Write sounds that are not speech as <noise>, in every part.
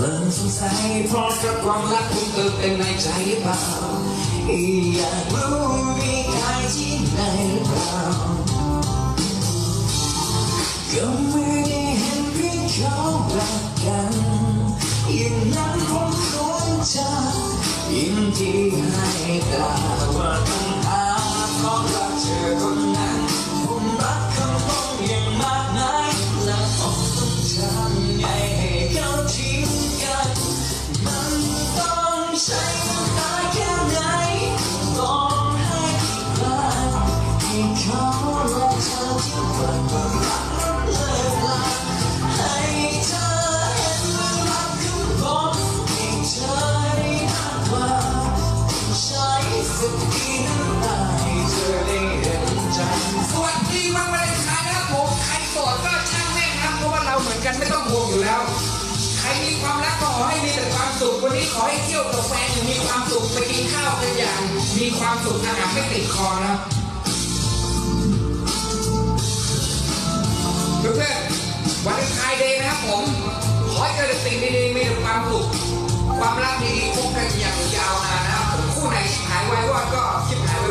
เกินสงสัยเพราะกับความรักคุณเติมเต็มในใจหรือเปล่าอยากรู้มีใครที่ไหนหรือเปล่าก็ไม่ได้เห็นเพียงเขารักกันอย่งนั้นผมควรจะยินดีให้กล่าวว่าต้องหา ความสุขอาหารไม่ติดคอนะเพื่อนๆวันคายเดย์นะครับผม ขอให้เกิดต่สิ่งดีๆมีความสุขความรักดีๆคบกันอย่างยาวนานนะครับ คู่ไหนหายไว้ว่าก็ชิบหายไว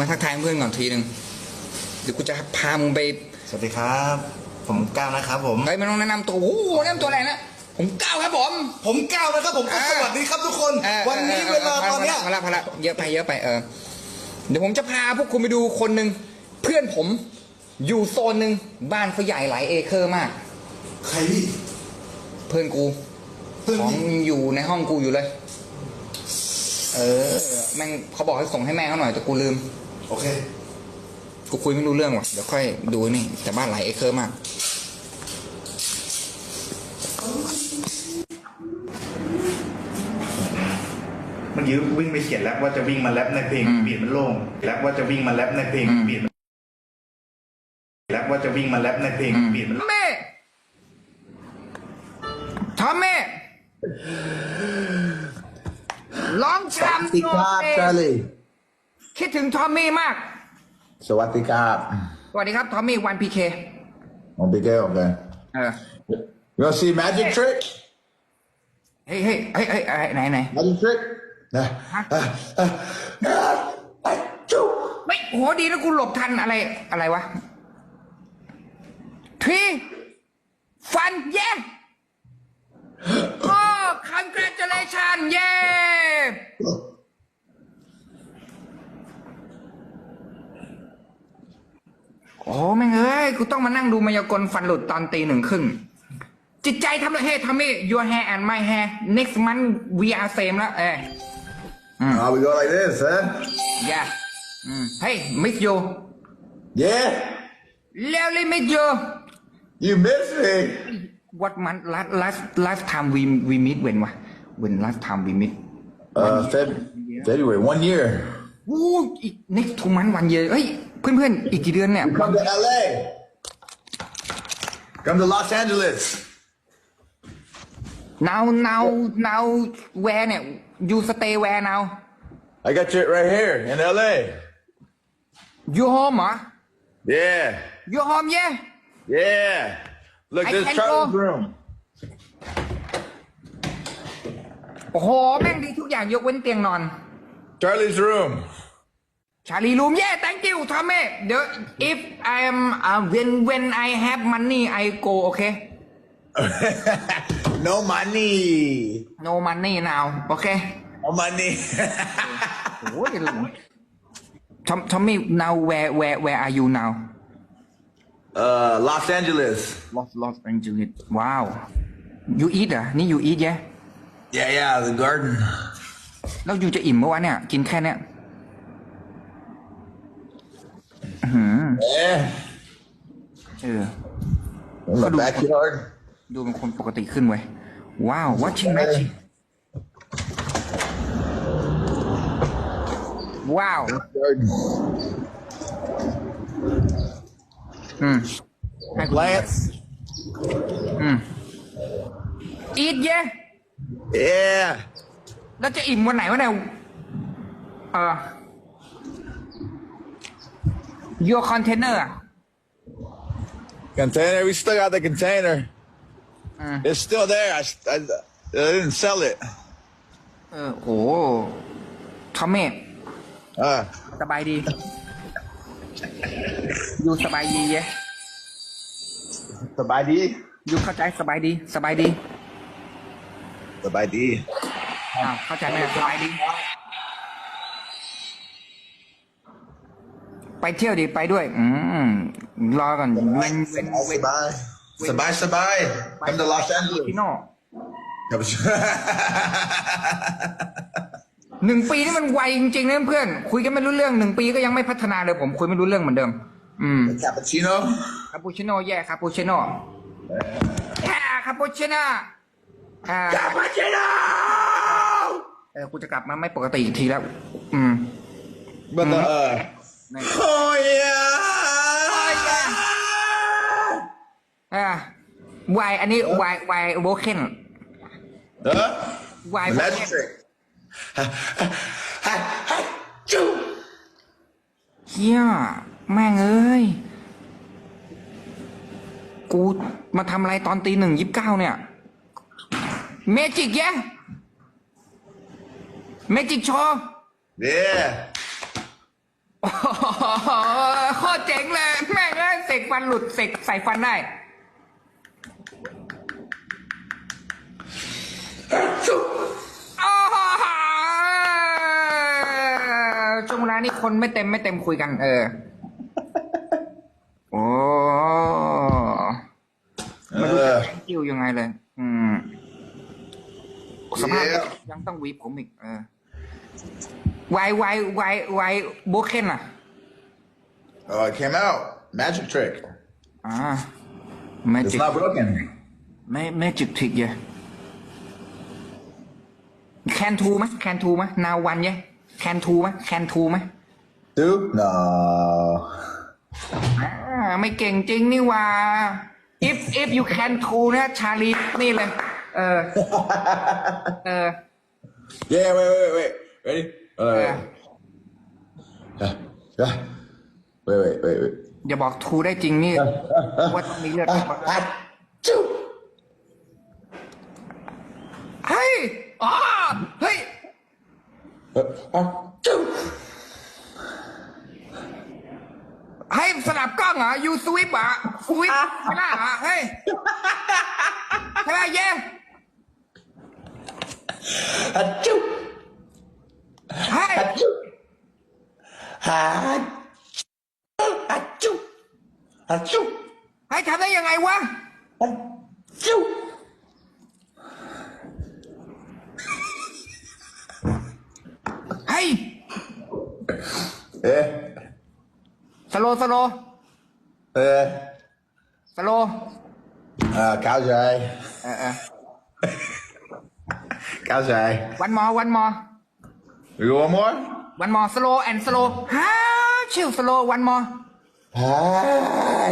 มึงมาทักทายเพื่อนก่อนทีหนึ่งเดี๋ยวกูจะพามึงไปสวัสดีครับ ผมก้าวนะครับ ผมเฮ้ยมันต้องแนะนำตัวโอ้โหแนะนำตัวอะไรนะผมก้าวครับผม ผมก้าวนะครับผมก็อ่าสวัสดีครับทุกคนออวันนี้ออเวลาตอนเนี้ยพาละพาละเยอะไปเยอะไปเออเดี๋ยวผมจะพาพวกคุณไปดูคนหนึ่งเพื่อนผมอยู่โซนหนึ่งบ้านเขาใหญ่หลายเอเคอร์มาก ใครพี่เพื่อนกูเพื่อนของพี่อยู่ในห้องกูอยู่เลย เออแม่งเขาบอกให้ส่งให้แม่เขาหน่อยแต่กูลืม โอเค กูคุยไม่รู้เรื่องว่ะ เดี๋ยวค่อยดูนี่ แต่บ้านหลายเอเคอร์มากเมื่อกี้วิ่งไปเขียนแล้วว่าจะวิ่งมาแรปในเพลงอืมเปลี่ยนมันโล่งแล้วว่าจะวิ่งมาแรปในเพลงอืมเปลี่ยนมันแล้วว่าจะวิ่งมาแรปในเพลงเปลี่ยนมันแม่ทอมมี่ร้องชามสวัสดี ครับชาลีคิดถึงทอมมี่มาก สวัสดีครับสวัสดีครับทอมมี่วันพีเคผมไปเที่ยวกันเออ You want to see magic trick เฮ้ยเฮ้ยเฮ้ยเฮ้ยเฮ้ยไหนไหน magic trick นะอะอะอะอะจุ๊บไม่โหดีนะกูหลบทันอะไรอะไรวะทีฟันเย่โอ้ congratulation เย่ อ้แม่งเอ้ยกูต้องมานั่งดูมายากลฟันหลุดตอนตีหนึ่งครึ่งจิตใจทำเลยเฮ้ยทอมมี่ your hair and my hair next month we are same แล้วเอ้ย Oh we go like this huh yeah อืม hey miss you yeah really miss you you miss me what month last last last time we we meet when วะ when last time we meet uh Feb- February one year โอ้อีก next two month one year เฮ้ย เพื่อนๆ อีกกี่เดือนเนี่ย come to LA come to Los Angeles now now now where เนี่ย you stay where now I got you right here in LA you home เหรอ yeah you home yeah yeah look I this can Charlie's go. room โอ้โห แม่งดีทุกอย่างยกเว้นเตียงนอน Charlie's room. ชาลีรูมเย่ thank you ทอมเม่เดี๋ยว if I am uh, when when I have money I go okay <laughs> no money. no money now โอเค No money. <laughs> โอ้ยทอมทอมมี่ now where where where are you now uh, Los Angeles. Los Los Angeles ว้าว you eat เหรอ่ะ นี่ you eat เย่ Yeah, yeah, the garden. แล้วอยู่จะอิ่มเมื่อวานเนี่ย กินแค่เนี้ย Yeah. เออ In the backyard. ดูเป็นคนปกติขึ้นเว้ยว้าว watching magic ว้าว Garden. อืมให้คุณ Plants. อีทเย่ Yeah. แล้วจะอิ่มวันไหนวะเนี่ยเออ your container อะ Container. We still got the container. Uh. It's still there. I, I, I didn't sell it. เออโหทอมเม่ Uh, สบายดี อยู่สบายดีเย่ the by D. อยู่เข้าใจสบายดี สบายดี The by D. อ้าว เข้าใจไหมสบายดี ไปเที่ยวดิไปด้วย อืมรอก่อนเว้นเว้นเว้น Sabai. Sabai, Sabai. Come to Los พี่ Angeles. โน่ Come to- หนึ่งปีนี่มันไวจริงๆนะเพื่อนคุยกันไม่รู้เรื่องหนึ่งปีก็ยังไม่พัฒนาเลยผมคุยไม่รู้เรื่องเหมือนเดิม อืม Cappuccino. คาปูชิโน่แย่คาปูชิโน่แย่คาปูชิโน่อ่า Cappuccino. เออกูจะกลับมาไม่ปกติอีกทีแล้ว อืม But the uh. Nice. Oh yeah. อ่าวายอันนี้วายวายโวเคน Huh? วาย The magic trick. Hi, hi, choo. เฮียแม่งเอ้ย กูมาทำอะไรตอนตีหนึ่งยิบเก้าเนี่ย เมจิกแย่เมจิกโชว์ Yeah. โอ้โหโคตรเจ๋งเลย แม่งเอ้ยเสกฟันหลุดเสกใส่ฟันได้ โอ้โหช่วงเวลานี้คนไม่เต็มไม่เต็มคุยกัน เออ โอ้ Uh, คิวยังไงเลย อืมสภาพ Yeah. ยังต้องวีบผมอีก เออ วายวายวายวายโบเคนอะ oh, it came out. Magic trick. อ่าแม It's จิก not broken. แมแมจิกทริกเยแคนทูไหมแคนทูไหมนาวันเยแคนทูไหมแคนทูไหม Dude? No. อ่าไม่เก่งจริงนี่หว่า if if you can to นะชาลีนี่เลย เออ เออ Yeah, wait, wait, wait. Ready? Uh, Yeah. yeah. Yeah. Wait, wait, wait, wait. อย่าบอกทูได้จริงนี่ว่าต้องมีเลือด Ah, choo. เฮ้ยอ๋อเฮ้ย Uh, ah, choo. ให้สลับกล้องเหรอยูสวิปอะสวิปไม่ได้เหรอเฮ้ยใช่ไหมเย่ Ah, choo. เฮ้ย Ah, choo. Ah, ah, choo. Ah, choo. ให้ทำได้ยังไงวะ Ah, choo. เฮ้ย Eh, สโลสโล eh. สโล Uh, cow's eye. เออเออ Cow's eye. วัน มอวันมอ We go one more? วันมอสโลแอนสโลฮ่าชิวสโลวันมอ Ah,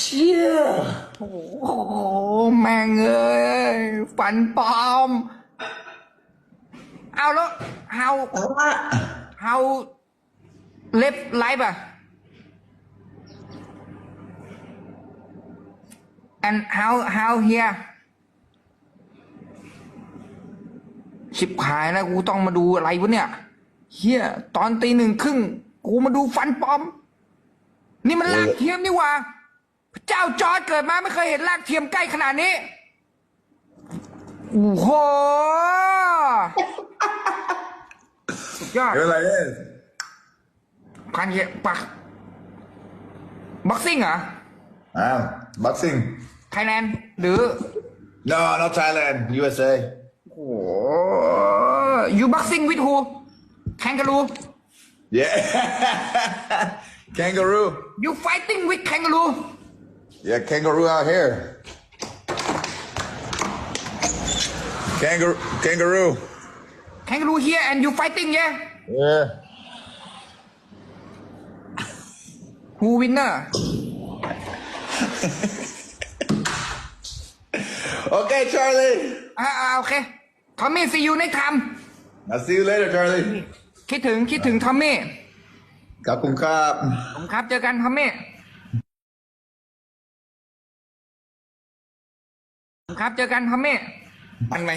cheer. โอ้โหแม่งเอ้ยฝันปลอม เอาแล้ว how how live life อะ and how how here ชิบหายแล้วกูต้องมาดูอะไรวะเนี่ยเฮียตอนตีหนึ่งครึ่งกูมาดูฟันปลอม นี่มันลากเทียมนี่หว่าพระเจ้าจอร์ดเกิดมาไม่เคยเห็นลากเทียมใกล้ขนาดนี้โอ้โหสุดยอด You're like this. พันเยปักบ็อกซิ่งเหรอ Ah, boxing. ไทยแลนด์หรือ No, not Thailand. USA. Oh, you boxing with who? Kangaroo? Yeah. <laughs> kangaroo. You fighting with kangaroo? Yeah, kangaroo out here. Kangaroo. Kangaroo. Kangaroo here and you fighting, yeah? Yeah. <laughs> Who winner? <laughs> okay, Charlie. Uh, uh, okay. ทอมมี่ซียูในท I'll see you later, Charlie. ำคิดถึงคิดถึงทอมมี่ Kapung kap. ผมครับเจอกันทอมมี่ผมครับเจอกันทอมมี่มันไหม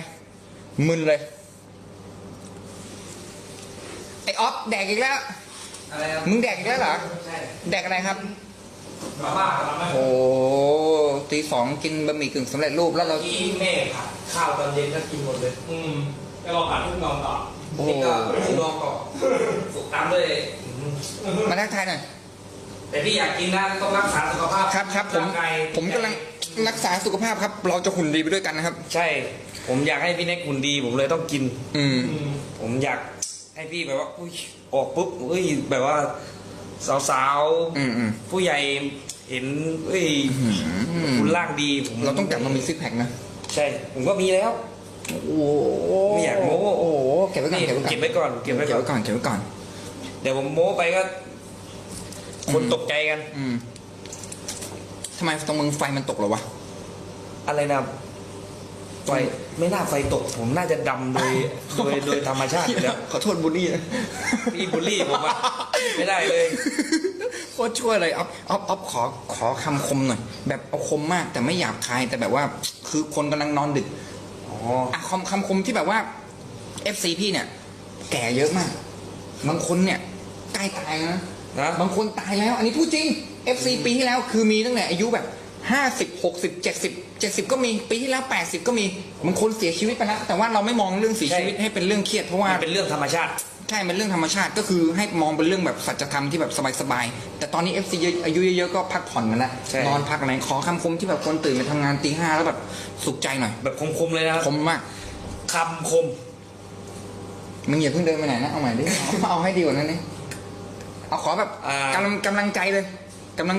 มึนเลย ไอออฟแดกอีกแล้ว อะไรครับมึงแดกอีกแล้วเหรอใช่แดกอะไรครับ มาม่าครับมาม่าโอ้ตีสองกินบะหมี่กึ่งสำเร็จรูปแล้วเรา ที่แม่ผัดข้าวตอนเย็นก็กินหมดเลย อืมแล้วเราผัดทุกนอนต่อโอ้นี่ก็ทุกนอนต่อสุกตามด้วยอืมมาทักทายหน่อย แต่ที่อยากกินนะต้องรักษาสุขภาพครับครับผมางกายผมกำลังรักษาสุขภาพครับ เราจะหุ่นดีไปด้วยกันนะครับ ใช่ ผมอยากให้พี่เน็กหุ่นดี ผมเลยต้องกิน อืม อืมผมอยากให้พี่แบบว่าอุ้ยออกปุ๊บอุ้ยแบบว่า สาวอืมอืมผู้ใหญ่เห็นเอ้ยคุณร่างดีผมเราต้องกลับมามีซิกแพคนะ ใช่ ผมก็มีแล้ว โอ้โหไม่อยากโม้โอ้โหเก็บไว้ก่อนนี่เก็บไว้ก่อนเก็บไว้ก่อนเก็บไว้เก็บก่อนไว้ก่อนเก็บไว้ก่อน เดี๋ยวผมโม้ไปก็ คนตกใจกัน อืมทำไมตรงมึงไฟมันตกเหรอวะ อะไรนะ ไฟไม่น่าไฟตกผมน่าจะดำโดยโดยโดยธรรมชาติอยู่แล้วขอโทษบุลลี่นะพี่บุลลี่ผมอะไม่ได้เลยโคตรช่วยเลยอ๊อฟอ๊อฟอ๊อฟขอขอคำคมหน่อยแบบเอาคมมากแต่ไม่หยาบคายแต่แบบว่าคือคนกำลังนอนดึกอ๋ออะคำคำคมที่แบบว่า FC พี่เนี่ย แก่เยอะมาก บางคนเนี่ยใกล้ตายแล้วนะนะบางคนตายแล้ว อันนี้พูดจริง FC ปีที่แล้ว คือมีตั้งแต่อายุแบบห้าสิบหกสิบเจ็ดสิบ เจ็ดสิบก็มีปีที่แล้วแปดสิบก็มีบางคนเสียชีวิตไปแล้วแต่ว่าเราไม่มองเรื่องเสียชีวิตให้เป็นเรื่องเครียดเพราะว่ามันเป็นเรื่องธรรมชาติ ใช่มันเรื่องธรรมชาติก็คือให้มองเป็นเรื่องแบบสัจธรรมที่แบบสบายๆแต่ตอนนี้ FC เยอะอายุเยอะๆก็พักผ่อนกันแล้วใช่ นอนพักอะไรขอคำคมที่แบบคนตื่นมาทำงานตีห้าแล้วแบบสุขใจหน่อยแบบคมๆเลยนะครับคมมากคำคม มึงอย่าเพิ่งเดินไปไหนนะเอาใหม่ดิเอาเอาให้ดีกว่านั้นนี่เอาขอแบบอ่า กำลังกำลังใจเลยกำลัง